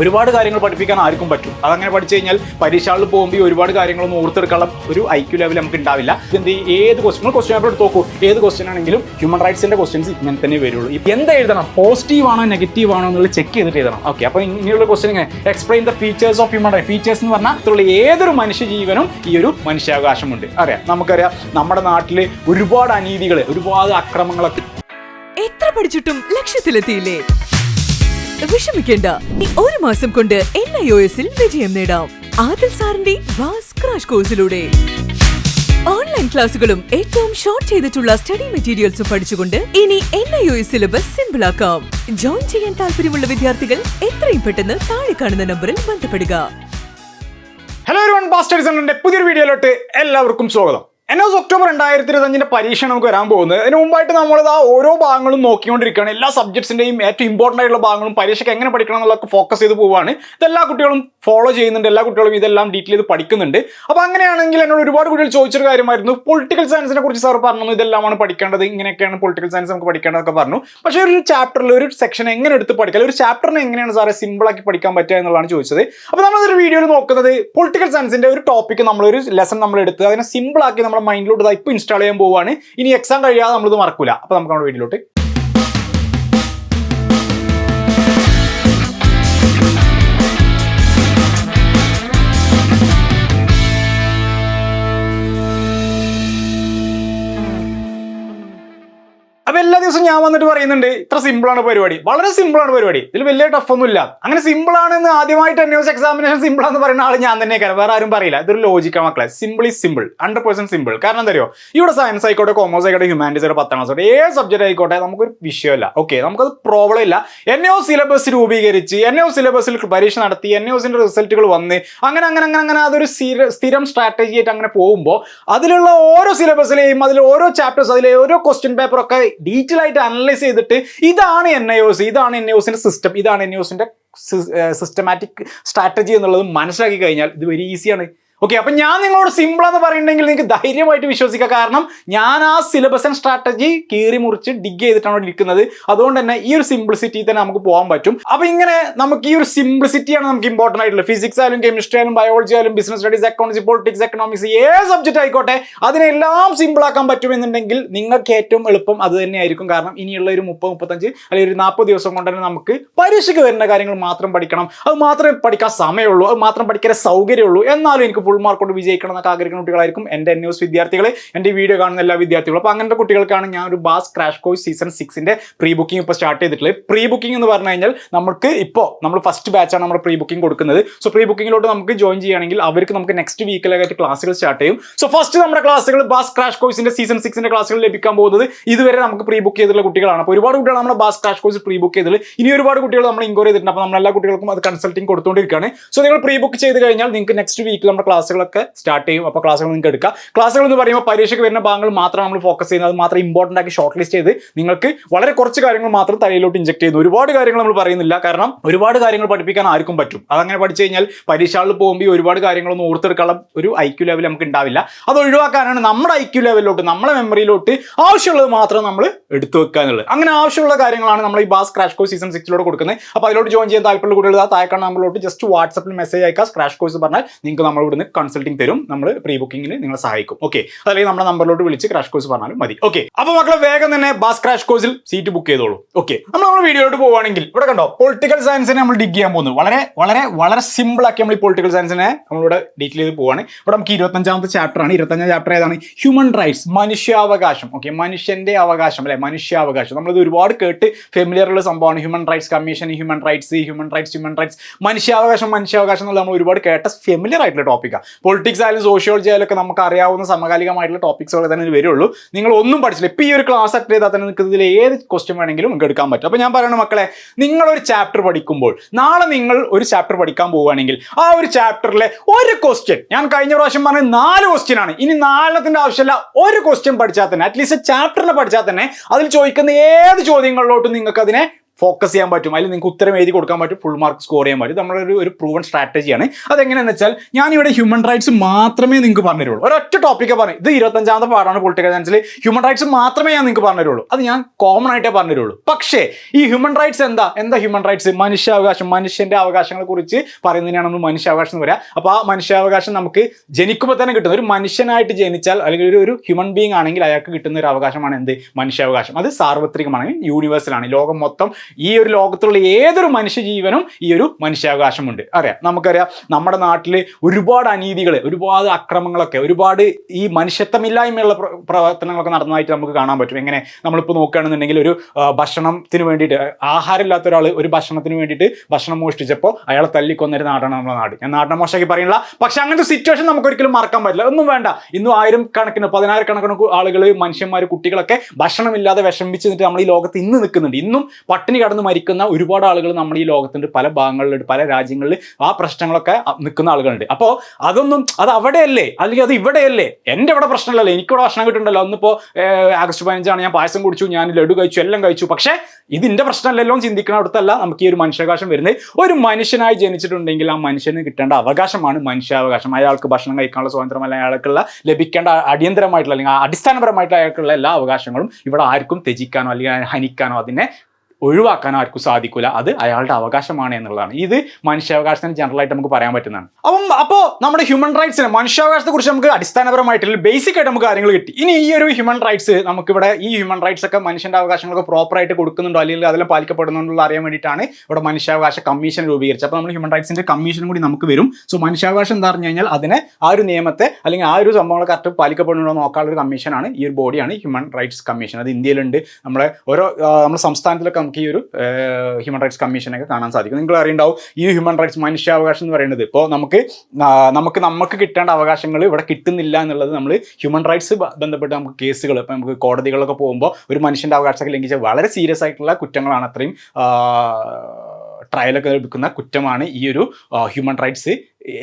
ഒരുപാട് കാര്യങ്ങൾ പഠിപ്പിക്കാൻ ആർക്കും പറ്റും. അതങ്ങനെ പഠിച്ചു കഴിഞ്ഞാൽ പരീക്ഷകളിൽ പോകുമ്പോൾ ഒരുപാട് കാര്യങ്ങളൊന്നും ഓർത്തെടുക്കാനുള്ള ഒരു ഐ ക്യു ലെവൽ നമുക്ക് ഉണ്ടാവില്ല. എന്ത് ഏത് ക്വസ്റ്റ്യൻ ക്വസ്റ്റ്യൻ എടുത്ത് നോക്കൂ. ഏത് ക്വസ്റ്റ്യൻ ആണെങ്കിലും ഹ്യൂമൻ റൈറ്റ്സിന്റെ ക്വസ്റ്റ്യൻസ് ഇങ്ങനെ തന്നെ വരുള്ളൂ. എന്ത് എഴുതണം? പോസിറ്റീവ് ആണോ നെഗറ്റീവ് ആണോ എന്നുള്ളത് ചെക്ക് ചെയ്തിട്ട് എഴുതണം. ഓക്കെ അപ്പോൾ ഇങ്ങനെയുള്ള ക്വസ്റ്റ്യൻ ഇങ്ങനെ. Explain the features of human right features എന്ന് പറഞ്ഞാൽ ഇതിലുള്ള ഏതൊരു മനുഷ്യജീവനും ഈ ഒരു മനുഷ്യാവകാശമുണ്ട്. അറിയാം? നമുക്കറിയാം നമ്മുടെ നാട്ടിൽ ഒരുപാട് അനീതികൾ ഒരുപാട് അക്രമങ്ങളൊക്കെ എത്ര പഠിച്ചിട്ടും ലക്ഷ്യത്തിലെത്തിയില്ലേ? വിഷമിക്കേണ്ട. ഈ ഒരു മാസം കൊണ്ട് എൻ ഐ ഒ എസിൽ വിജയം നേടാം. ആദിൽ സാറിന്റെ കോഴ്സിലൂടെ. ഓൺലൈൻ ക്ലാസുകളും ഏറ്റവും ഷോർട്ട് ചെയ്തിട്ടുള്ള സ്റ്റഡി മെറ്റീരിയൽസും പഠിച്ചുകൊണ്ട് ഇനി N I O syllabus simple ആക്കാം. ജോയിൻ ചെയ്യാൻ താല്പര്യമുള്ള വിദ്യാർത്ഥികൾ എത്രയും പെട്ടെന്ന് താഴെ കാണുന്ന നമ്പറിൽ ബന്ധപ്പെടുക. ഹലോ ഒരു പുതിയൊരു വീഡിയോയിലോട്ട് എല്ലാവർക്കും സ്വാഗതം. എൻ എസ് ഒക്ടോബർ രണ്ടായിരത്തി ഇരുപത്തഞ്ചിന്റെ പരീക്ഷ നമുക്ക് വരാൻ പോകുന്നത്. അതിന് മുമ്പായിട്ട് നമ്മൾ ആ ഓരോ ഭാഗങ്ങളും നോക്കിക്കൊണ്ടിരിക്കുകയാണ്. എല്ലാ സബ്ജക്ട്സിന്റെയും ഏറ്റവും ഇമ്പോർട്ടന്റ് ആയിട്ടുള്ള ഭാഗങ്ങളും പരീക്ഷയ്ക്ക് എങ്ങനെ പഠിക്കണം എന്നുള്ളതൊക്കെ ഫോക്കസ് ചെയ്ത് പോവുകയാണ് ഇതെല്ലാ കുട്ടികളും ഫോളോ ചെയ്യുന്നുണ്ട്. എല്ലാ കുട്ടികളും ഇതെല്ലാം ഡീറ്റെയിൽ ചെയ്ത് പഠിക്കുന്നുണ്ട്. അപ്പോൾ അങ്ങനെയാണെങ്കിൽ എന്നോട് ഒരുപാട് കുട്ടികൾ ചോദിച്ചൊരു കാര്യമായിരുന്നു. പൊളിറ്റിക്കൽ സയൻസിനെ കുറിച്ച് സാർ പറഞ്ഞു ഇതെല്ലാമാണ് പഠിക്കേണ്ടത്. ഇങ്ങനെയൊക്കെയാണ് പൊളിറ്റിക്കൽ സയൻസ് നമുക്ക് പഠിക്കേണ്ടതൊക്കെ പറഞ്ഞു. പക്ഷേ ഒരു ചാപ്റ്ററിൽ ഒരു സെക്ഷൻ എങ്ങനെ എടുത്ത് പഠിക്കാം? ഒരു ചാപ്റ്ററിനെ എങ്ങനെയാണ് സാറെ സിമ്പിളാക്കി പഠിക്കാൻ പറ്റുക എന്നുള്ളതാണ് ചോദിച്ചത്. അപ്പോൾ നമ്മളൊരു വീഡിയോയിൽ നോക്കുന്നത് പൊളിറ്റിക്കൽ സയൻസിന്റെ ഒരു ടോപ്പിക്ക് നമ്മളൊരു ലെസൺ നമ്മൾ എടുത്ത് അതിനെ സിമ്പിൾ ആക്കി നമ്മുടെ മൈൻഡിലോട്ട് ഇപ്പോൾ ഇൻസ്റ്റാൾ ചെയ്യാൻ പോവുകയാണ് ഇനി എക്സാം കഴിയാതെ നമ്മളിത് മറക്കില്ല അപ്പോൾ നമുക്ക് നമ്മുടെ വീഡിയോയിലോട്ട് എല്ലാ ദിവസവും ഞാൻ വന്നിട്ട് പറയുന്നുണ്ട് ഇത്ര സിമ്പിൾ ആണ് പരിപാടി. വളരെ സിമ്പിൾ ആണ് പരിപാടി. ഇതിൽ വലിയ ടഫ് ഒന്നും ഇല്ല. അങ്ങനെ സിമ്പിൾ ആണെന്ന് ആദ്യമായിട്ട് എൻ എക്സാമിനേഷൻ സിമ്പിൾ ആണെന്ന് പറയുന്ന ആൾ ഞാൻ തന്നെ കാര്യം വേറെ ആരും പറയില്ല. ഇതൊരു ലോജിക്കാണ് മക്കളെ. Simple is simple hundred percent simple കാരണം എന്താ അറിയോ? ഇവിടെ സയൻസ് ആയിക്കോട്ടെ കോമേഴ്സ് ആയിക്കോട്ടെ ഹ്യൂമാനിറ്റീസ് ആയിക്കോട്ടെ പത്താം ക്ലാസ് ആയിക്കോട്ടെ ഏത് സബ്ജക്റ്റ് ആയിക്കോട്ടെ നമുക്കൊരു വിഷയമല്ല. ഓക്കെ നമുക്കത് പ്രോബ്ലം ഇല്ല. എൻ ഒ സിലബസ് രൂപീകരിച്ച് എൻ ഒ സിലബസിൽ പരീക്ഷ നടത്തി എൻ ഒസിന്റെ റിസൾട്ടുകൾ വന്ന് അങ്ങനെ അങ്ങനെ അങ്ങനെ അങ്ങനെ അതൊരു സ്ഥിരം സ്ട്രാറ്റജി ആയിട്ട് അങ്ങനെ പോകുമ്പോൾ അതിലുള്ള ഓരോ സിലബസിലെയും അതിൽ ഓരോ ചാപ്റ്റേഴ്സ് അതിലെ ഓരോ ക്വസ്റ്റ്യൻ പേപ്പർ ഒക്കെ ഡീറ്റെയിൽ ആയിട്ട് അനലൈസ് ചെയ്തിട്ട് ഇതാണ് എൻ ഐ ഒസ് ഇതാണ് എൻ ഐ ഒസിന്റെ സിസ്റ്റം ഇതാണ് എൻ ഐ ഒസിന്റെ സിസ്റ്റമാറ്റിക് സ്ട്രാറ്റജി എന്നുള്ളത് മനസ്സിലാക്കി കഴിഞ്ഞാൽ ഇത് വെരി ഈസിയാണ് ഓക്കെ അപ്പൊ ഞാൻ നിങ്ങളോട് സിമ്പിൾ എന്ന് പറയുന്നുണ്ടെങ്കിൽ നിങ്ങൾക്ക് ധൈര്യമായിട്ട് വിശ്വസിക്കുക കാരണം ഞാൻ ആ സിലബസ് ആൻഡ് സ്ട്രാറ്റജി കീറി മുറിച്ച് ഡിഗ് ചെയ്തിട്ടാണ് ഇരിക്കുന്നത്. അതുകൊണ്ട് തന്നെ ഈ ഒരു സിംപ്ലിസിറ്റി തന്നെ നമുക്ക് പോകാൻ പറ്റും. അപ്പൊ ഇങ്ങനെ നമുക്ക് ഈ ഒരു സിംപ്ലിസിറ്റിയാണ് നമുക്ക് ഇമ്പോർട്ടന്റ് ആയിട്ടുള്ളത്. ഫിസിക്സ് ആയാലും കെമിസ്ട്രി ആയാലും ബയോളജി ആയാലും business studies accounts politics economics ഏത് സബ്ജക്റ്റ് ആയിക്കോട്ടെ അതിനെല്ലാം സിമ്പിൾ ആക്കാൻ പറ്റുമെന്നുണ്ടെങ്കിൽ നിങ്ങൾക്ക് ഏറ്റവും എളുപ്പം അത് തന്നെയായിരിക്കും. കാരണം ഇനിയുള്ള ഒരു മുപ്പത് മുപ്പത്തഞ്ച് അല്ലെങ്കിൽ ഒരു നാൽപ്പത് ദിവസം കൊണ്ട് തന്നെ നമുക്ക് പരീക്ഷയ്ക്ക് വരുന്ന കാര്യങ്ങൾ മാത്രം പഠിക്കണം. അത് മാത്രമേ പഠിക്കാൻ സമയമുള്ളൂ. അത് മാത്രം പഠിക്കാൻ സൗകര്യമുള്ളൂ. എന്നാലും എനിക്ക് ഫുൾ മാർക്ക് കൊണ്ട് വിജയിക്കണം എന്നൊക്കെ ആഗ്രഹിക്കുന്ന കുട്ടികളായിരിക്കും എന്റെ എൻ ന്യൂസ് വിദ്യാർത്ഥികളെ. എന്റെ വീഡിയോ കാണുന്ന എല്ലാ വിദ്യാർത്ഥികളും. അപ്പോൾ അങ്ങനത്തെ കുട്ടികൾക്കാണ് ഞാൻ ഒരു ബാസ് ക്രാഷ് കോഴ്സ് സീസൺ സിക്സിന്റെ പ്രീ ബുക്കിംഗ് ഇപ്പോൾ സ്റ്റാർട്ട് ചെയ്തിട്ടുള്ളത്. പ്രീ ബുക്കിംഗ് എന്ന് പറഞ്ഞു കഴിഞ്ഞാൽ നമുക്ക് ഇപ്പോൾ നമ്മൾ ഫസ്റ്റ് ബാച്ചാണ് നമ്മൾ പ്രീ ബുക്കിംഗ് കൊടുക്കുന്നത്. സോ പ്രീ ബുക്കിങ്ങിലോട്ട് നമുക്ക് ജോയിൻ ചെയ്യുകയാണെങ്കിൽ അവർക്ക് നമുക്ക് നെക്സ്റ്റ് വീക്കിലായിട്ട് ക്ലാസ്സുകൾ സ്റ്റാർട്ട് ചെയ്യും. സോ ഫസ്റ്റ് നമ്മുടെ ക്ലാസ്സുകൾ ബാസ് ക്രാഷ് കോഴ്സിന്റെ സീസൺ സിക്സിന്റെ ക്ലാസ്സുകൾ ലഭിക്കാൻ പോകുന്നത് ഇതുവരെ നമുക്ക് പ്രീ ബുക്ക് ചെയ്തിട്ടുള്ള കുട്ടികളാണ്. അപ്പോൾ ഒരുപാട് കുട്ടികൾ നമ്മുടെ boss crash course pre book ചെയ്തിട്ടുള്ളത് ഇനി ഒരുപാട് കുട്ടികൾ നമ്മൾ ഇൻക്വയറി ചെയ്തിട്ടുണ്ട്. അപ്പോൾ നമ്മൾ എല്ലാ കുട്ടികൾക്കും അത് കൺസൾട്ടിങ് കൊടുത്തുകൊണ്ടിരിക്കുകയാണ് സോ നിങ്ങൾ പ്രീ ബുക്ക് ചെയ്ത് കഴിഞ്ഞാൽ നിങ്ങൾക്ക് നെക്സ്റ്റ് വീക്കിൽ നമ്മുടെ ക്ലാസ്സുകളൊക്കെ സ്റ്റാർട്ട് ചെയ്യും. അപ്പോൾ ക്ലാസ്സുകൾ നിങ്ങൾക്ക് എടുക്കാം. ക്ലാസ്സുകൾ എന്ന് പറയുമ്പോൾ പരീക്ഷയ്ക്ക് വരുന്ന ഭാഗങ്ങൾ മാത്രം നമ്മൾ ഫോക്കസ് ചെയ്യുന്നത്. അത് മാത്രം ഇമ്പോർട്ടന്റ് ആക്കി ഷോർട്ട് ലിസ്റ്റ് ചെയ്ത് നിങ്ങൾക്ക് വളരെ കുറച്ച് കാര്യങ്ങൾ മാത്രം തലയിലോട്ട് ഇഞ്ചക്ട് ചെയ്യുന്നു ഒരുപാട് കാര്യങ്ങൾ നമ്മൾ പറയുന്നില്ല. കാരണം ഒരുപാട് കാര്യങ്ങൾ പഠിപ്പിക്കാൻ ആർക്കും പറ്റും. അതങ്ങനെ പഠിച്ചു കഴിഞ്ഞാൽ പരീക്ഷകളിൽ പോകുമ്പോൾ ഒരുപാട് കാര്യങ്ങളൊന്നും ഓർത്തെടുക്കാനുള്ള ഒരു ഐ ക്യു ലെവൽ നമുക്ക് ഉണ്ടാവില്ല. അത് ഒഴിവാക്കാനാണ് നമ്മുടെ ഐ ക്യു ലെവലിലോട്ട് നമ്മുടെ മെമ്മറിയിലോട്ട് ആവശ്യമുള്ളത് മാത്രം നമ്മൾ എടുത്തു വെക്കുക എന്നുള്ളത്. അങ്ങനെ ആവശ്യമുള്ള കാര്യങ്ങളാണ് നമ്മൾ ഈ ബാസ് ക്രാഷ് കോഴ്സ് സീസൺ സിക്സിലോട്ട് കൊടുക്കുന്നത്. അപ്പോൾ അതിലോട്ട് ജോയിൻ ചെയ്യാൻ താല്പര്യമുള്ള താഴെക്കാണ് താഴെ കാണുന്ന നമ്മളിലോട്ട് ജസ്റ്റ് വാട്സപ്പിൽ മെസ്സേജ് അയക്കുക. ക്രാഷ് കോഴ്സ് പറഞ്ഞാൽ നിങ്ങൾക്ക് നമ്മൾ ഇവിടുന്ന് കൺസൾട്ടിങ് തരും നമ്മൾ പ്രീ ബുക്കിങ്ങിന് നിങ്ങളെ സഹായിക്കും. ഓക്കെ അതല്ലെങ്കിൽ നമ്മുടെ നമ്പറിലോട്ട് വിളിച്ച് ക്രാഷ് കോഴ്സ് പറഞ്ഞാലും മതി. ഓക്കെ അപ്പോൾ മക്കളെ വേഗം തന്നെ ബാസ് ക്രാഷ് കോഴ്സിൽ സീറ്റ് ബുക്ക് ചെയ്തോളൂ. ഓക്കെ നമ്മൾ നമ്മുടെ വീഡിയോയിലോട്ട് പോവുകയാണെങ്കിൽ ഇവിടെ കണ്ടോ പൊളിറ്റിക്കൽ സയൻസിനെ നമ്മൾ ഡിഗ് ചെയ്യാൻ പോകുന്നു. വളരെ വളരെ വളരെ സിമ്പിൾ ആക്കി നമ്മൾ ഈ പൊളിറ്റിക്കൽ സയൻസിനെ നമ്മളിവിടെ ഡീറ്റെയിൽ ചെയ്ത് പോവാണ്. ഇവിടെ നമുക്ക് ഇരുപത്തഞ്ചാമത്തെ ചാപ്റ്റർ ആണ്. ഇരുപത്തഞ്ചാം ചാപ്റ്റർ ഏതാണ്? Human rights മനുഷ്യാവകാശം. ഓക്കെ മനുഷ്യന്റെ അവകാശം അല്ലെ? മനുഷ്യാവകാശം. നമ്മളിത് ഒരുപാട് കേട്ട് ഫെമിലിയർ ഉള്ള സംഭവമാണ്. Human rights commission human rights human rights human rights മനുഷ്യാവകാശം മനുഷ്യാവകാശം എന്നുള്ള നമ്മൾ ഒരുപാട് കേട്ട ഫെമിലിയർ ആയിട്ടുള്ള ടോപ്പിക്കാണ് പൊളിറ്റിക്സ് ആയാലും സോഷ്യോളജി ആയാലും ഒക്കെ നമുക്ക് അറിയാവുന്ന സമകാലികമായിട്ടുള്ള ടോപ്പിക്സുകൾ തന്നെ വരുള്ളൂ. നിങ്ങൾ ഒന്നും പഠിച്ചില്ല. ഇപ്പോൾ ഈ ഒരു ക്ലാസ് അറ്റൻഡ് ചെയ്താൽ തന്നെ നിങ്ങൾക്ക് ഇതിൽ ഏത് ക്വസ്റ്റ്യൻ വേണമെങ്കിലും നിങ്ങൾക്ക് എടുക്കാൻ പറ്റും. അപ്പോൾ ഞാൻ പറയുന്നത് മക്കളെ നിങ്ങളൊരു ചാപ്റ്റർ പഠിക്കുമ്പോൾ നാളെ നിങ്ങൾ ഒരു ചാപ്റ്റർ പഠിക്കാൻ പോവുകയാണെങ്കിൽ ആ ഒരു ചാപ്റ്ററിലെ ഒരു ക്വസ്റ്റ്യൻ ഞാൻ കഴിഞ്ഞ പ്രാവശ്യം പറഞ്ഞ നാല് ക്വസ്റ്റ്യൻ ആണ്. ഇനി നാലെണ്ണത്തിന്റെ ആവശ്യമില്ല ഒരു ക്വസ്റ്റ്യൻ പഠിച്ചാൽ തന്നെ അറ്റ്ലീസ്റ്റ് ചാപ്റ്ററിനെ പഠിച്ചാൽ തന്നെ അതിൽ ചോദിക്കുന്ന ഏത് ചോദ്യങ്ങളിലോട്ടും നിങ്ങൾക്ക് അതിനെ ഫോക്കസ് ചെയ്യാൻ പറ്റും. അതിൽ നിങ്ങൾക്ക് ഉത്തരം എഴുതി കൊടുക്കാൻ പറ്റും. ഫുൾ മാർക്ക് സ്കോർ ചെയ്യാൻ പറ്റും. നമ്മുടെ ഒരു ഒരു പ്രൂവൺ സ്ട്രാറ്റജിയാണ് അതെങ്ങനെയാണെന്ന് വെച്ചാൽ ഞാൻ ഇവിടെ ഹ്യൂമൻ റൈറ്റ്സ് മാത്രമേ നിങ്ങൾക്ക് പറഞ്ഞു തരുള്ളൂ. ഒരൊറ്റ ടോപ്പിക്കേ പറഞ്ഞു. ഇത് ഇരുപത്തഞ്ചാമത്തെ പാടാണ് പൊളിറ്റിക്കൽ സയൻസിൽ ഹ്യൂമൻ റൈറ്റ്സ് മാത്രമേ ഞാൻ നിങ്ങൾക്ക് പറഞ്ഞു തരുള്ളൂ. അത് ഞാൻ കോമൺ ആയിട്ടേ പറഞ്ഞു തരുള്ളൂ. പക്ഷേ ഈ ഹ്യൂമൻ റൈറ്റ്സ് എന്താ? എന്താ ഹ്യൂമൻ റൈറ്റ്സ് മനുഷ്യാവകാശം. മനുഷ്യന്റെ അവകാശങ്ങളെ കുറിച്ച് പറയുന്നതിനാണ് നമ്മൾ മനുഷ്യാവകാശം എന്ന് പറയാം. അപ്പോൾ ആ മനുഷ്യാവകാശം നമുക്ക് ജനിക്കുമ്പോൾ തന്നെ കിട്ടുന്ന. ഒരു മനുഷ്യനായിട്ട് ജനിച്ചാൽ അല്ലെങ്കിൽ ഒരു ഒരു ഹ്യൂമൻ ബീങ് ആണെങ്കിൽ അയാൾക്ക് കിട്ടുന്ന ഒരു അവകാശമാണ് എന്ത്? മനുഷ്യാവകാശം. അത് സാർവത്രികമാണ് യൂണിവേഴ്സലാണ് ലോകം മൊത്തം ഈ ഒരു ലോകത്തുള്ള ഏതൊരു മനുഷ്യജീവനും ഈ ഒരു മനുഷ്യാവകാശമുണ്ട്. അറിയാം നമുക്കറിയാം നമ്മുടെ നാട്ടിൽ ഒരുപാട് അനീതികൾ ഒരുപാട് അക്രമങ്ങളൊക്കെ ഒരുപാട് ഈ മനുഷ്യത്വമില്ലായ്മയുള്ള പ്ര- പ്രവർത്തനങ്ങളൊക്കെ നടന്നതായിട്ട് നമുക്ക് കാണാൻ പറ്റും. എങ്ങനെ നമ്മളിപ്പോൾ നോക്കുകയാണെന്നുണ്ടെങ്കിൽ ഒരു ഭക്ഷണത്തിന് വേണ്ടിയിട്ട് ആഹാരമില്ലാത്ത ഒരാൾ ഒരു ഭക്ഷണത്തിന് വേണ്ടിയിട്ട് ഭക്ഷണം മോഷ്ടിച്ചപ്പോൾ അയാളെ തല്ലിക്കൊന്നൊരു നാടാണ് നമ്മുടെ നാട്. ഞാൻ നാടിനെ മോശമാക്കി പറയുന്നില്ല പക്ഷെ അങ്ങനത്തെ സിറ്റുവേഷൻ നമുക്കൊരിക്കലും മറക്കാൻ പറ്റില്ല. ഒന്നും വേണ്ട. ഇന്നും ആയിരം കണക്കിന് പതിനായിരക്കണക്കിന് ആളുകൾ മനുഷ്യന്മാർ കുട്ടികളൊക്കെ ഭക്ഷണമില്ലാതെ വിഷമിച്ച് നമ്മൾ ഈ ലോകത്ത് ഇന്ന് നിൽക്കുന്നുണ്ട്. ഇന്നും പട്ടിണി കടന്ന് മരിക്കുന്ന ഒരുപാട് ആളുകൾ നമ്മൾ ഈ ലോകത്തുണ്ട്. പല ഭാഗങ്ങളിലുണ്ട് പല രാജ്യങ്ങളിൽ ആ പ്രശ്നങ്ങളൊക്കെ നിൽക്കുന്ന ആളുകളുണ്ട്. അപ്പോൾ അതൊന്നും അത് അവിടെയല്ലേ? അല്ലെങ്കിൽ അത് ഇവിടെയല്ലേ? എന്റെ ഇവിടെ പ്രശ്നമല്ലല്ലോ. എനിക്കിവിടെ ഭക്ഷണം കിട്ടുന്നുണ്ടല്ലോ. ഒന്നിപ്പോൾ ആഗസ്റ്റ് പതിനഞ്ചാണ്. ഞാൻ പായസം കുടിച്ചു ഞാൻ ലഡു കഴിച്ചു എല്ലാം കഴിച്ചു. പക്ഷേ ഇതിന്റെ പ്രശ്നമല്ലല്ലോ എന്ന് ചിന്തിക്കുന്ന അടുത്തല്ല നമുക്ക് ഈ ഒരു മനുഷ്യാവകാശം വരുന്നത്. ഒരു മനുഷ്യനായി ജനിച്ചിട്ടുണ്ടെങ്കിൽ ആ മനുഷ്യന് കിട്ടേണ്ട അവകാശമാണ് മനുഷ്യാവകാശം. അയാൾക്ക് ഭക്ഷണം കഴിക്കാനുള്ള സ്വാതന്ത്ര്യം അല്ല അയാൾക്കുള്ള ലഭിക്കേണ്ട അടിയന്തരമായിട്ടുള്ള അല്ലെങ്കിൽ അടിസ്ഥാനപരമായിട്ടുള്ള അയാൾക്കുള്ള എല്ലാ അവകാശങ്ങളും ഇവിടെ ആർക്കും ത്യജിക്കാനോ അല്ലെങ്കിൽ ഹനിക്കാനോ അതിനെ ഒഴിവാക്കാനോ ആർക്കും സാധിക്കില്ല അത് അയാളുടെ അവകാശമാണ് എന്നുള്ളതാണ്. ഇത് മനുഷ്യാവകാശത്തിന് ജനറലായിട്ട് നമുക്ക് പറയാൻ പറ്റുന്നതാണ്. അപ്പം അപ്പോൾ നമ്മുടെ ഹ്യൂമൻ റൈറ്റ്സിന് മനുഷ്യാവകാശത്തെ കുറിച്ച് നമുക്ക് അടിസ്ഥാനപരമായിട്ടുള്ള ബേസിക് ആയിട്ട് നമുക്ക് കാര്യങ്ങൾ കിട്ടി. ഇനി ഈ ഒരു ഹ്യൂമൻ റൈറ്റ്സ് നമുക്കിവിടെ ഈ ഹ്യൂമൻ റൈറ്റ്സ് ഒക്കെ മനുഷ്യന്റെ അവകാശങ്ങളൊക്കെ പ്രോപ്പർ ആയിട്ട് കൊടുക്കുന്നുണ്ടോ? അല്ലെങ്കിൽ അതെല്ലാം പാലിക്കപ്പെടുന്നുണ്ടോ അറിയാൻ വേണ്ടിയിട്ടാണ് ഇവിടെ മനുഷ്യാവകാശ കമ്മീഷൻ രൂപീകരിച്ചത്. അപ്പോൾ നമ്മൾ ഹ്യൂമൻ റൈറ്റ്സിന്റെ കമ്മീഷനും കൂടി നമുക്ക് വരും. സോ മനുഷ്യാവകാശം എന്താ പറഞ്ഞു കഴിഞ്ഞാൽ അതിനെ ആ ഒരു നിയമത്തെ അല്ലെങ്കിൽ ആ ഒരു സംഭവങ്ങൾ കറക്റ്റ് പാലിക്കപ്പെടുന്നുണ്ടോ നോക്കാനുള്ള ഒരു കമ്മീഷനാണ് ഈ ഒരു ബോഡിയാണ് ഹ്യൂമൻ റൈറ്റ്സ് കമ്മീഷൻ അത് ഇന്ത്യയിലുണ്ട്. നമ്മുടെ ഓരോ നമ്മുടെ സംസ്ഥാനത്തിലൊക്കെ നമുക്ക് ഈ ഒരു ഹ്യൂമൻ റൈറ്റ്സ് കമ്മീഷനൊക്കെ കാണാൻ സാധിക്കും. നിങ്ങൾ അറിയുണ്ടാവും ഈ ഹ്യൂമൻ റൈറ്റ്സ് മനുഷ്യാവകാശം എന്ന് പറയുന്നത് ഇപ്പോൾ നമുക്ക് നമുക്ക് നമുക്ക് കിട്ടേണ്ട അവകാശങ്ങൾ ഇവിടെ കിട്ടുന്നില്ല എന്നുള്ളത് നമ്മൾ ഹ്യൂമൻ റൈറ്റ്സ് ബന്ധപ്പെട്ട് നമുക്ക് കേസുകൾ ഇപ്പോൾ നമുക്ക് കോടതികളൊക്കെ പോകുമ്പോൾ ഒരു മനുഷ്യന്റെ അവകാശമൊക്കെ ലംഘിച്ച വളരെ സീരിയസ് ആയിട്ടുള്ള കുറ്റങ്ങളാണ് അത്രയും ട്രയലൊക്കെ എടുക്കുന്ന കുറ്റമാണ് ഈ ഒരു human rights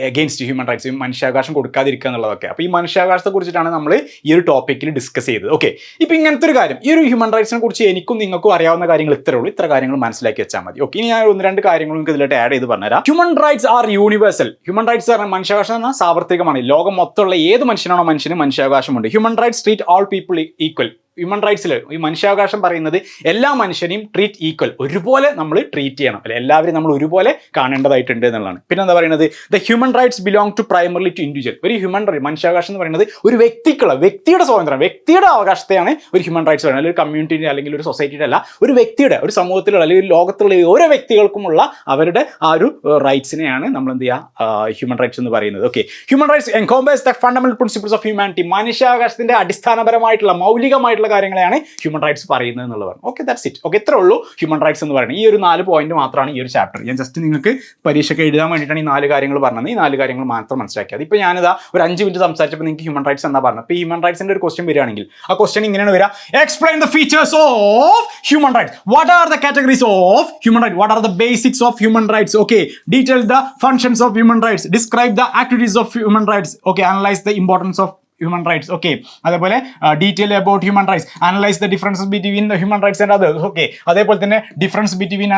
against human rights മനുഷ്യാവകാശം കൊടുക്കാതിരിക്കുക എന്നുള്ളതൊക്കെ. അപ്പോൾ ഈ മനുഷ്യാവകാശത്തെ കുറിച്ചിട്ടാണ് നമ്മൾ ഈ ഒരു ടോപ്പിക്കിൽ ഡിസ്കസ് ചെയ്തത്. ഓക്കെ ഇപ്പോൾ ഇങ്ങനത്തെ ഒരു കാര്യം. ഈ ഒരു ഹ്യൂമൻ റൈറ്റ്സിനെ കുറിച്ച് എനിക്കും നിങ്ങൾക്കും അറിയാവുന്ന കാര്യങ്ങൾ ഇത്രേ ഉള്ളൂ. ഇത്ര കാര്യങ്ങൾ മനസ്സിലാക്കി വെച്ചാൽ മതി. ഓക്കെ ഇനി ഞാൻ ഒന്ന് രണ്ട് കാര്യങ്ങൾ നിങ്ങൾക്ക് ഇതിലോട്ട് ആഡ് ചെയ്ത് പറഞ്ഞുതരാം. Human rights are universal human rights പറഞ്ഞാൽ മനുഷ്യാവകാശം എന്നാൽ സാർവത്രികമാണ്. ലോകം മൊത്തമുള്ള ഏത് മനുഷ്യനാണോ മനുഷ്യന് മനുഷ്യാവകാശമുണ്ട്. Human rights treat all people equal human റൈറ്റ്സിൽ ഈ മനുഷ്യാവകാശം പറയുന്നത് എല്ലാ മനുഷ്യനെയും ട്രീറ്റ് ഈക്വൽ ഒരുപോലെ നമ്മൾ ട്രീറ്റ് ചെയ്യണം. അല്ലെ എല്ലാവരും നമ്മൾ ഒരുപോലെ കാണേണ്ടതായിട്ടുണ്ട് എന്നുള്ളതാണ്. പിന്നെ എന്താ പറയുന്നത്? The human rights belong to primarily to individual ഒരു ഹ്യൂമൻ റൈറ്റ് മനുഷ്യാവകാശം എന്ന് പറയുന്നത് ഒരു വ്യക്തിക്കുള്ള വ്യക്തിയുടെ സ്വാതന്ത്ര്യം വ്യക്തിയുടെ അവകാശത്തെയാണ് ഒരു ഹ്യൂമൻ റൈറ്റ്സ് പറയുന്നത്. അല്ലെങ്കിൽ ഒരു കമ്മ്യൂണിറ്റിയുടെ അല്ലെങ്കിൽ ഒരു സൊസൈറ്റിയുടെ അല്ല ഒരു വ്യക്തിയുടെ ഒരു സമൂഹത്തിലുള്ള അല്ലെങ്കിൽ ഒരു ലോകത്തുള്ള ഓരോ വ്യക്തികൾക്കുമുള്ള അവരുടെ ആ ഒരു റൈറ്റ്സിനെയാണ് നമ്മൾ എന്ത് ചെയ്യുക? ഹ്യൂമൻ റൈറ്റ്സ് എന്ന് പറയുന്നത്. Okay human rights encompass the fundamental principles of humanity മനുഷ്യാവകാശത്തിന്റെ അടിസ്ഥാനപരമായിട്ടുള്ള മൗലികമായിട്ടുള്ള കാര്യങ്ങളെയാണ് ഹ്യൂമൻ റൈറ്റ്സ് പറയുന്നത് എന്നുള്ളതാണ്. ഓക്കെ ദാറ്റ്സ് ഇറ്റ് ഓക്കെ ഇത്രേ ഉള്ളൂ ഹ്യൂമൻ റൈറ്റ്സ് എന്ന് പറയുന്നത്. ഈ ഒരു നാല് പോയിന്റ് മാത്രമാണ് ഈ ഒരു ചാപ്റ്റർ ഞാൻ ജസ്റ്റ് നിങ്ങൾക്ക് പരീക്ഷയ്ക്ക് എഴുതാൻ വേണ്ടിയിട്ടാണ് ഈ നാല് കാര്യങ്ങൾ പറഞ്ഞത്. ഈ നാല് കാര്യങ്ങൾ മാത്രം മനസ്സിലാക്കിയത് ഇപ്പോൾ ഞാനിതാ ഒരു അഞ്ച് മിനിറ്റ് സംസാരിച്ചപ്പോൾ നിങ്ങൾക്ക് ഹ്യൂമൻ റൈറ്റ്സ് എന്താ പറഞ്ഞത്? ഇപ്പോൾ ഹ്യൂമൻ റൈറ്റ്സിന്റെ ഒരു ക്വസ്റ്റ്യൻ വരികയാണെങ്കിൽ ആ ക്വസ്റ്റ്യൻ ഇങ്ങനെയാണ് വരിക. Explain the features of human rights what are the categories of human right what are the basics of human rights okay detail the functions of human rights describe the activities of human rights okay analyse the importance of human rights okay അതേപോലെ detail about human rights analyse the difference between the human rights and others okay അതേപോലെ തന്നെ difference between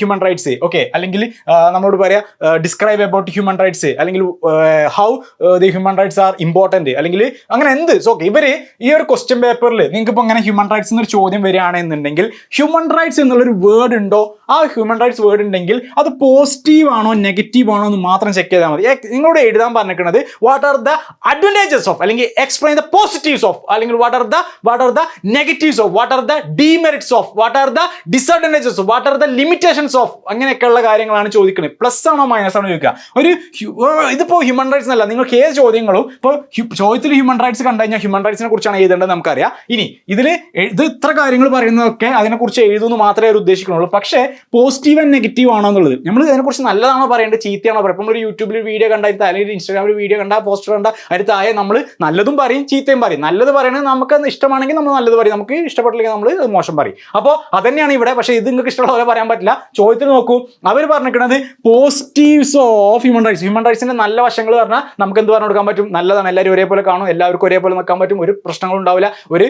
human rights okay അല്ലെങ്കിൽ നമ്മളോട് പറയാം describe about human rights അല്ലെങ്കിൽ how the human rights are important അല്ലെങ്കിൽ അങ്ങനെ എന്ത്. ഓക്കെ ഇവർ ഈ ഒരു ക്വസ്റ്റ്യൻ പേപ്പറിൽ നിങ്ങൾക്ക് ഇപ്പോൾ അങ്ങനെ ഹ്യൂമൻ റൈറ്റ്സ് എന്നൊരു ചോദ്യം വരികയാണെന്നുണ്ടെങ്കിൽ ഹ്യൂമൻ റൈറ്റ്സ് എന്നുള്ളൊരു വേർഡ് ഉണ്ടോ? ആ ഹ്യൂമൻ റൈറ്റ്സ് വേർഡ് ഉണ്ടെങ്കിൽ അത് പോസിറ്റീവ് ആണോ നെഗറ്റീവ് ആണോ എന്ന് മാത്രം ചെക്ക് ചെയ്താൽ മതി. നിങ്ങളോട് എഴുതാൻ പറഞ്ഞിരിക്കുന്നത് what are the advantages of അല്ലെങ്കിൽ എക്സ്പ്ലെയിൻ ദ പോസിറ്റീവ്സ് ഓഫ് അല്ലെങ്കിൽ what are the what are the negatives of what are the demerits of what are the disadvantages of what are the limitations of അങ്ങനെയൊക്കെയുള്ള കാര്യങ്ങളാണ് ചോദിക്കുന്നത് plus ആണോ minus ആണോ ചോദിക്കുക. ഒരു ഇതിപ്പോൾ ഇതിപ്പോ ഹ്യൂമൻ റൈറ്റ്സ് അല്ല നിങ്ങൾക്ക് ഏത് ചോദ്യങ്ങളും ഇപ്പോൾ ചോദ്യത്തിൽ ഹ്യൂമൻ റൈറ്റ്സ് കണ്ടു കഴിഞ്ഞാൽ ഹ്യൂമൻ റൈറ്റ്സിനെ കുറിച്ചാണ് എഴുതേണ്ടത് നമുക്കറിയാം. ഇനി ഇതിൽ ഇത് ഇത്ര കാര്യങ്ങൾ പറയുന്നതൊക്കെ അതിനെക്കുറിച്ച് എഴുതുമെന്ന് മാത്രമേ അവർ ഉദ്ദേശിക്കുന്നുള്ളൂ. പക്ഷേ പോസിറ്റീവ് ആൻഡ് നെഗറ്റീവ് ആണോ എന്നുള്ളത്. നമ്മൾ ഇതിനെക്കുറിച്ച് നല്ലതാണോ പറയേണ്ടത്? ചീത്തയാണോ പറയുക നമ്മൾ യൂട്യൂബിൽ വീഡിയോ കണ്ടാൽ അല്ലെങ്കിൽ ഇൻസ്റ്റാഗ്രാമിൽ വീഡിയോ കണ്ടാൽ പോസ്റ്റർ കണ്ടാൽ അതിൽ താഴെ നമ്മൾ നല്ല നല്ലതും പറയും ചീത്തയും പറയും. നല്ലത് പറയണത് നമുക്ക് അത് ഇഷ്ടമാണെങ്കിൽ നമ്മൾ നല്ലത് പറയും. നമുക്ക് ഇഷ്ടപ്പെട്ടില്ലെങ്കിൽ നമ്മൾ അത് മോശം പറയും. അപ്പോൾ അതന്നെയാണ് ഇവിടെ. പക്ഷേ ഇത് നിങ്ങൾക്ക് ഇഷ്ടമുള്ള പോലെ പറയാൻ പറ്റില്ല. ചോദ്യത്തിൽ നോക്കൂ. അവർ പറഞ്ഞിരിക്കുന്നത് positives of human rights human റൈറ്റ്സിന്റെ നല്ല വശങ്ങൾ പറഞ്ഞാൽ നമുക്ക് എന്ത് പറഞ്ഞു കൊടുക്കാൻ പറ്റും? നല്ലതാണ്. എല്ലാവരും ഒരേപോലെ കാണും. എല്ലാവർക്കും ഒരേപോലെ നിൽക്കാൻ പറ്റും. ഒരു പ്രശ്നങ്ങളും ഉണ്ടാവില്ല. ഒരു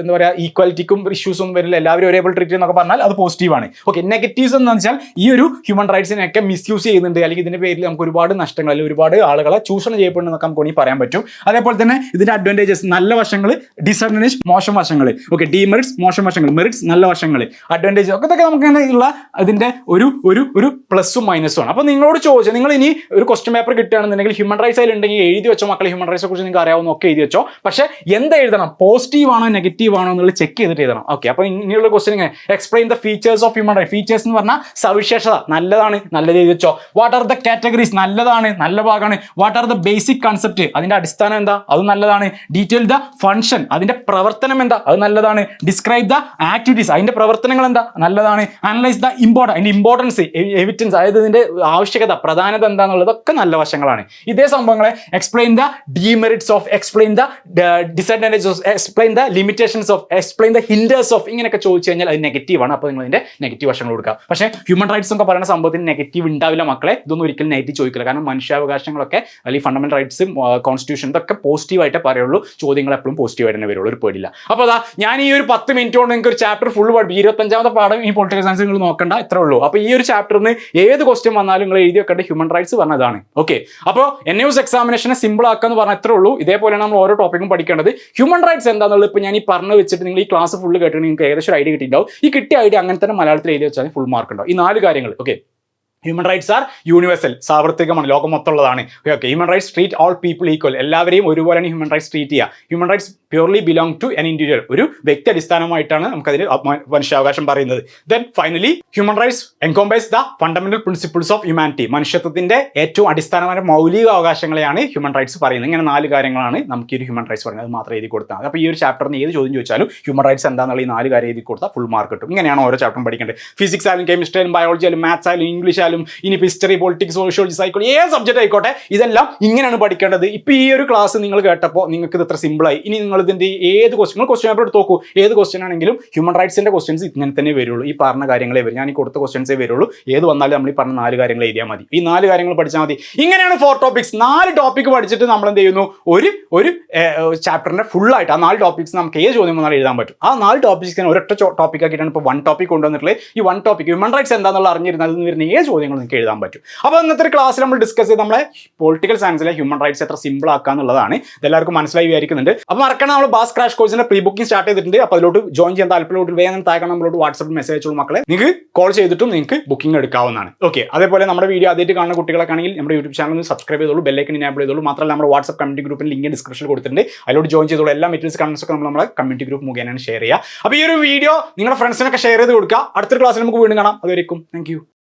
എന്താ പറയുക ഈക്വാലിറ്റിക്കും ഇഷ്യൂസ് ഒന്നും വരില്ല. എല്ലാവരും ഒരേപോലെ ട്രീറ്റ് ചെയ്യുന്നൊക്കെ പറഞ്ഞാൽ അത് പോസിറ്റീവാണ് ഓക്കെ നെഗറ്റീവ്സ് എന്ന് വെച്ചാൽ ഈ ഒരു ഹ്യൂമൻ റൈറ്റ്സിനെയൊക്കെ മിസ്യൂസ് ചെയ്യുന്നുണ്ട്. അല്ലെങ്കിൽ ഇതിന്റെ പേരിൽ നമുക്ക് ഒരുപാട് നഷ്ടങ്ങൾ അല്ലെങ്കിൽ ഒരുപാട് ആളുകളെ ചൂഷണം ചെയ്യപ്പെടുന്നതൊക്കെ നമുക്ക് പറയാൻ പറ്റും. അതേപോലെ തന്നെ ഇതിന്റെ അഡ്വാന്റേജസ് നല്ല വശങ്ങൾ ഡിസഡ്വാന്റേജ് മോശം വശങ്ങൾ ഓക്കെ ഡിമെറിറ്റ്സ് മോശം വശങ്ങൾ മെറിറ്റ്സ് നല്ല വശങ്ങൾ അഡ്വാന്റേജ് ഒക്കെ ഇതൊക്കെ നമുക്ക് ഉള്ള അതിന്റെ ഒരു ഒരു ഒരു പ്ലസും മൈനസും ആണ്. അപ്പോൾ നിങ്ങളോട് ചോദിച്ചാൽ നിങ്ങൾ ഇനി ഒരു ക്വസ്റ്റ്യൻ പേപ്പർ കിട്ടുകയാണെന്നുണ്ടെങ്കിൽ ഹ്യൂമൻ റൈറ്റ്സ് അതിൽ ഉണ്ടെങ്കിൽ എഴുതി വെച്ചോ മക്കളെ ഹ്യൂമൻ റൈറ്റ്സിനെ കുറിച്ച് നിങ്ങൾക്ക് അറിയാവുന്ന ഒക്കെ എഴുതി വെച്ചോ. പക്ഷേ എന്ത് എഴുതണം? പോസിറ്റീവ് ആണോ നെഗറ്റീവ് ആണോ എന്നുള്ളത് ചെക്ക് ചെയ്തിട്ട് എഴുതണം. ഓക്കെ അപ്പോൾ ഇങ്ങനെയുള്ള ക്വസ്റ്റ്യൻ ഇങ്ങനെ explain the features of human right features എന്ന് പറഞ്ഞാൽ സവിശേഷത നല്ലതാണ് നല്ലത് എഴുതി വെച്ചോ. വാട്ട് ആർ ദ കാറ്റഗറീസ് നല്ലതാണ് നല്ല ഭാഗമാണ്. What are the basic concept അതിന്റെ അടിസ്ഥാനം എന്താ? അത് നല്ലതാണ്. ഡീറ്റെയിൽ ദ ഫംഗ്ഷൻ അതിന്റെ പ്രവർത്തനം എന്താ? അത് നല്ലതാണ്. ഡിസ്ക്രൈബ് ദ ആക്ടിവിറ്റീസ് അതിന്റെ പ്രവർത്തനങ്ങൾ എന്താ? നല്ലതാണ്. അനലൈസ് ദ ഇമ്പോർട്ടൻ അതിന്റെ ഇമ്പോർട്ടൻസ് എവിറ്റൻസ് അതായത് ഇതിന്റെ ആവശ്യകത പ്രധാനത എന്താണെന്നുള്ളതൊക്കെ നല്ല വശങ്ങളാണ്. ഇതേ സംഭവങ്ങളെ explain the demerits of explain the disadvantage of explain the limitations of explain the hinders of ഇങ്ങനെയൊക്കെ ചോദിച്ചു കഴിഞ്ഞാൽ അത് നെഗറ്റീവ് ആണ്. അപ്പോൾ നിങ്ങൾ ഇതിന്റെ നെഗറ്റീവ് വശങ്ങൾ കൊടുക്കുക. പക്ഷേ ഹ്യൂമൻ റൈറ്റ്സ് ഒക്കെ പറയുന്ന സംഭവത്തിന് നെഗറ്റീവ് ഉണ്ടാവില്ല മക്കളെ. ഇതൊന്നും ഒരിക്കലും നെഗറ്റീവ് ചോദിക്കില്ല. കാരണം മനുഷ്യാവകാശങ്ങളൊക്കെ അല്ലെങ്കിൽ ഫണ്ടമെന്റൽ റൈറ്റ്സും കോൺസ്റ്റിറ്റ്യൂഷൻ പോസിറ്റീവായിട്ട് പറയുള്ളൂ. ചോദ്യങ്ങൾ എപ്പോഴും പോസിറ്റീവായിട്ട് തന്നെ വരുള്ളൂ. ഒരു പേടില്ല അപ്പോൾ അതാ ഞാൻ ഈ ഒരു പത്ത് മിനിറ്റ് കൊണ്ട് നിങ്ങൾക്ക് ഒരു ചാപ്റ്റർ ഫുൾ പഠിപ്പിക്കും ഇരുപത്തഞ്ചാമത്തെ പാഠം ഈ പൊളിറ്റിക്കൽ സയൻസ് നിങ്ങൾ നോക്കണ്ട ഇത്രേ ഉള്ളൂ. അപ്പോൾ ഈ ഒരു ചാപ്റ്ററിന് ഏത് ക്വസ്റ്റ്യൻ വന്നാലും നിങ്ങൾ എഴുതി വെക്കേണ്ട ഹ്യൂമൻ റൈറ്റ്സ് പറഞ്ഞതാണ് ഓക്കെ അപ്പോൾ എൻ യൂസ് എക്സാമിനേഷനെ സിമ്പിൾ ആക്കാന്ന് പറഞ്ഞാൽ ഇത്രേ ഉള്ളൂ. ഇതേപോലെയാണ് നമ്മൾ ഓരോ ടോപ്പിക്കും പഠിക്കേണ്ടത്. ഹ്യൂമൻ റൈറ്റ്സ് എന്താണെന്നുള്ളത് ഇപ്പോൾ ഞാൻ ഈ പറഞ്ഞു വെച്ചിട്ട് നിങ്ങൾ ഈ ക്ലാസ് ഫുൾ കേട്ടിട്ട് നിങ്ങൾക്ക് ഏകദേശം ഒരു ഐഡിയ കിട്ടിയിട്ടുണ്ടാവും. ഈ കിട്ടിയ ഐഡിയ അങ്ങനെ തന്നെ മലയാളത്തിൽ എഴുതി വെച്ചാൽ ഫുൾ മാർക്ക് ഉണ്ടാവും. ഈ നാല് കാര്യങ്ങൾ. Okay human rights are universal സാർവത്രികമാണ്. ലോകം മൊത്തമുള്ളതാണ്. Okay human rights treat all people equal എല്ലാവരെയും ഒരുപോലെയാണ് ഹ്യൂമൻ റൈറ്റ്സ് ട്രീറ്റ് ചെയ്യുക. Human rights purely belong to an individual ഒരു വ്യക്തി അടിസ്ഥാനമായിട്ടാണ് നമുക്കതിന് മനുഷ്യാവകാശം പറയുന്നത്. Then finally human rights encompass the fundamental principles of humanity മനുഷ്യത്വത്തിന്റെ ഏറ്റവും അടിസ്ഥാനമായ മൗലിക അവകാശങ്ങളെയാണ് ഹ്യൂമൻ റൈറ്റ്സ് പറയുന്നത്. ഇങ്ങനെ നാല് കാര്യങ്ങളാണ് നമുക്ക് ഈ ഒരു ഹ്യൂമൻ റൈറ്റ്സ് പറയുന്നത്. മാത്രം എഴുതി കൊടുത്താൽ അപ്പോൾ ഈ ഒരു ചാപ്റ്ററിന് ഏത് ചോദ്യം ചോദിച്ചാലും ഹ്യൂമൻ റൈറ്റ്സ് എന്താണെന്നുള്ള ഈ നാല് കാര്യം എഴുതി കൊടുത്താൽ ഫുൾ മാർക്ക് കിട്ടും. ഇങ്ങനെയാണ് ഓരോ ചാപ്റ്ററും പഠിക്കേണ്ടത്. ഫിസിക്സ് ആയാലും കെമിസ്ട്രി ആയാലും ബയോളജി ആയാലും മാത്സ് ആയാലും ഇംഗ്ലീഷ് ആയാലും ഇനി ഹിസ്റ്ററി പൊളിറ്റിക്സ് സോഷ്യോളജി സൈക്കോളജി ഏത് സബ്ജക്റ്റ് ആയിക്കോട്ടെ ഇതെല്ലാം ഇങ്ങനെയാണ് പഠിക്കേണ്ടത്. ഇപ്പോൾ ഈ ഒരു ക്ലാസ് നിങ്ങൾ കേട്ടപ്പോൾ നിങ്ങൾക്ക് ഇത് ഇത്ര സിമ്പിളായി ഇനി നിങ്ങൾ ഇതിന്റെ ഏത് ക്വസ്റ്റ്യൻ നിങ്ങൾ ക്വസ്റ്റ്യൻ പേപ്പർ എടുത്ത് നോക്കൂ. ഏത് ക്വസ്റ്റ്യൻ ആണെങ്കിലും ഹ്യൂമൻ റൈറ്റ്സിന്റെ ക്വസ്റ്റ്യൻസ് ഇങ്ങനെ തന്നെ വരുള്ളൂ. ഈ പറഞ്ഞ കാര്യങ്ങളെ വരും. ഞാൻ ഈ കൊടുത്ത ക്വസ്റ്റ്യൻസേ വരുള്ളൂ. ഏത് വന്നാലും നമ്മൾ ഈ പറഞ്ഞ നാല് കാര്യങ്ങൾ എഴുതിയാൽ മതി. ഈ നാല് കാര്യങ്ങൾ പഠിച്ചാൽ മതി. ഇങ്ങനെയാണ് ഫോർ ടോപ്പിക്സ് നാല് ടോപ്പിക് പഠിച്ചിട്ട് നമ്മൾ എന്ത് ചെയ്യുന്നു? ഒരു ഒരു ചാപ്റ്ററിന്റെ ഫുൾ ആയിട്ട് ആ നാല് ടോപ്പിക്സ് നമുക്ക് ഏത് ചോദ്യം വന്നാലും എഴുതാൻ പറ്റും. ആ നാല് ടോപ്പിക്സ് ഒരൊറ്റ ടോപ്പിക് ആക്കിയിട്ടാണ് ഇപ്പോൾ വൺ ടോപ്പിക് കൊണ്ടുവന്നിട്ടുള്ളത്. ഈ വൺ ടോപ്പിക് ഹ്യൂമൻ റൈറ്റ്സ് എന്താണെന്നുള്ള അറിഞ്ഞിരുന്നത് അതിൽ നിന്ന് വരുന്ന ഏത് ചോദ്യങ്ങൾ നിങ്ങൾക്ക് എഴുതാൻ പറ്റും. അപ്പോൾ ഇന്നത്തെ ക്ലാസ്സിൽ നമ്മൾ ഡിസ്കസ് ചെയ്ത് നമ്മളെ പൊളിറ്റിക്കൽ സയൻസിലെ ഹ്യൂമൻ റൈറ്റ്സ് എത്ര സിമ്പിൾ ആക്കുക എന്നുള്ളതാണ്. ഇതെല്ലാവർക്കും മനസ്സിലായി വിചാരിക്കുന്നുണ്ട്. അപ്പോൾ മറക്കണം നമ്മൾ ബാസ് ക്രാഷ് കോഴ്സിന്റെ പ്രീ ബുക്കിംഗ് സ്റ്റാർട്ട് ചെയ്തിട്ടുണ്ട്. അപ്പോൾ അതിലോട്ട് ജോയിൻ ചെയ്യാൻ താല്പര്യമുള്ള വേഗം താഴെ നമ്മളോട് വാട്സപ്പിൽ മെസ്സേജ് അയച്ചോളൂ മക്കളെ. നിങ്ങൾക്ക് കോൾ ചെയ്തിട്ടും നിങ്ങൾക്ക് ബുക്കിംഗ് എടുക്കാവുന്നതാണ്. ഓക്കെ അതേപോലെ നമ്മുടെ വീഡിയോ ആദ്യമായിട്ട് കാണുന്ന കുട്ടികളൊക്കെ ആണെങ്കിൽ നമ്മുടെ യൂട്യൂബ് ചാനൽ സബ്സ്ക്രൈബ് ചെയ്തോളൂ ഐക്കൺ ഇനാബിൾ ചെയ്തോളൂ. മാത്രമല്ല നമ്മുടെ വാട്സ്ആപ്പ് കമ്മ്യൂണിറ്റി ഗ്രൂപ്പിൽ ലിങ്ക് ഡിസ്ക്രിപ്ഷനിൽ കൊടുത്തിട്ടുണ്ട്. അതിലോട്ട് ജോയിൻ ചെയ്തോളൂ. എല്ലാ മെറ്റീരിയൽസ് കണ്ടൻസ് ഒക്കെ നമ്മൾ നമ്മുടെ കമ്മ്യൂണിറ്റി ഗ്രൂപ്പ് മുഖേനയാണ് ഷെയർ ചെയ്യുക. അപ്പോൾ ഈ ഒരു വീഡിയോ നിങ്ങളുടെ ഫ്രണ്ട്സിനൊക്കെ ഷെയർ ചെയ്ത് കൊടുക്കുക. അടുത്തൊരു ക്ലാസ്സിൽ നമുക്ക് വീണ്ടും കാണാം. അതുവരെയും താങ്ക്